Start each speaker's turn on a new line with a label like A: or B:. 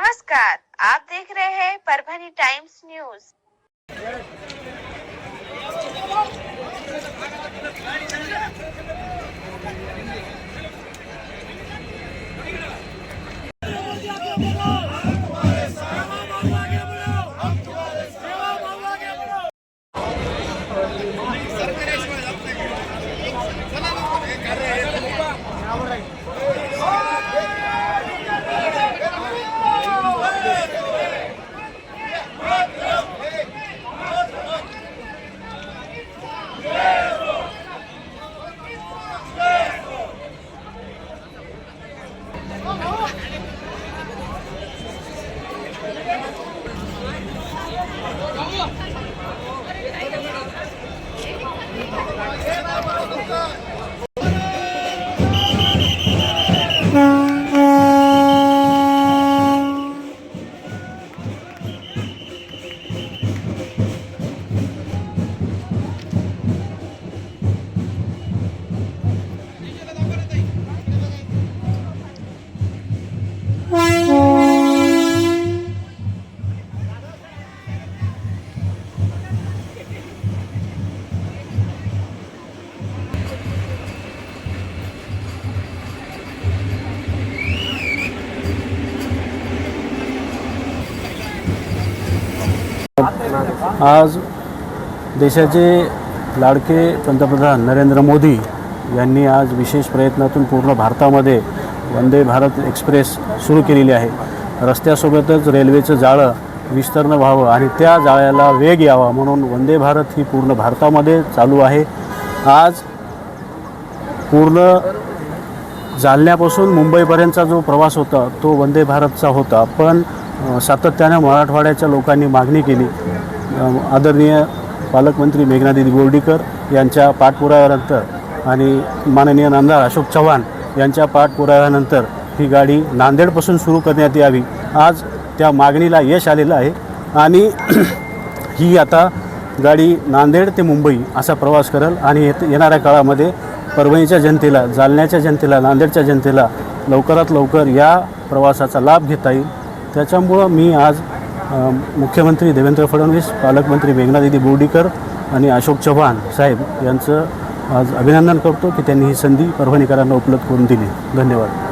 A: नमस्कार आप देख रहे हैं परभनी टाइम्स न्यूज़।
B: आज देशाचे लाडके पंतप्रधान नरेंद्र मोदी यांनी आज विशेष प्रयत्नातून पूर्ण भारतामध्ये वंदे भारत एक्सप्रेस सुरू केलेली आहे. रस्त्यासोबतच रेल्वेचं जाळं विस्तीर्ण व्हावं आणि त्या जाळ्याला वेग यावा म्हणून वंदे भारत ही पूर्ण भारतामध्ये चालू आहे. आज पूर्ण जालन्यापासून मुंबईपर्यंतचा जो प्रवास होता तो वंदे भारतचा होता. पण सातत्यानं मराठवाड्याच्या लोकांनी मागणी केली आदरणीय पालकमंत्री मेघनादिदी बोर्डीकर यांच्या पाठपुराव्यानंतर आणि माननीय नामदार अशोक चव्हाण यांच्या पाठपुराव्यानंतर ही गाडी नांदेडपासून सुरू करण्यात यावी. आज त्या मागणीला यश आलेलं आहे. आणि ही आता गाडी नांदेड ते मुंबई असा प्रवास करेल. आणि येत येणाऱ्या काळामध्ये परभणीच्या जनतेला जालन्याच्या जनतेला नांदेडच्या जनतेला लवकरात लवकर या प्रवासाचा लाभ घेता येईल. त्याच्यामुळं मी आज मुख्यमंत्री देवेंद्र फडणवीस पालकमंत्री मेघनादिदी बोर्डीकर आणि अशोक चव्हाण साहेब यांचं आज अभिनंदन करतो की त्यांनी ही संधी परभणीकरांना उपलब्ध करून दिली. धन्यवाद.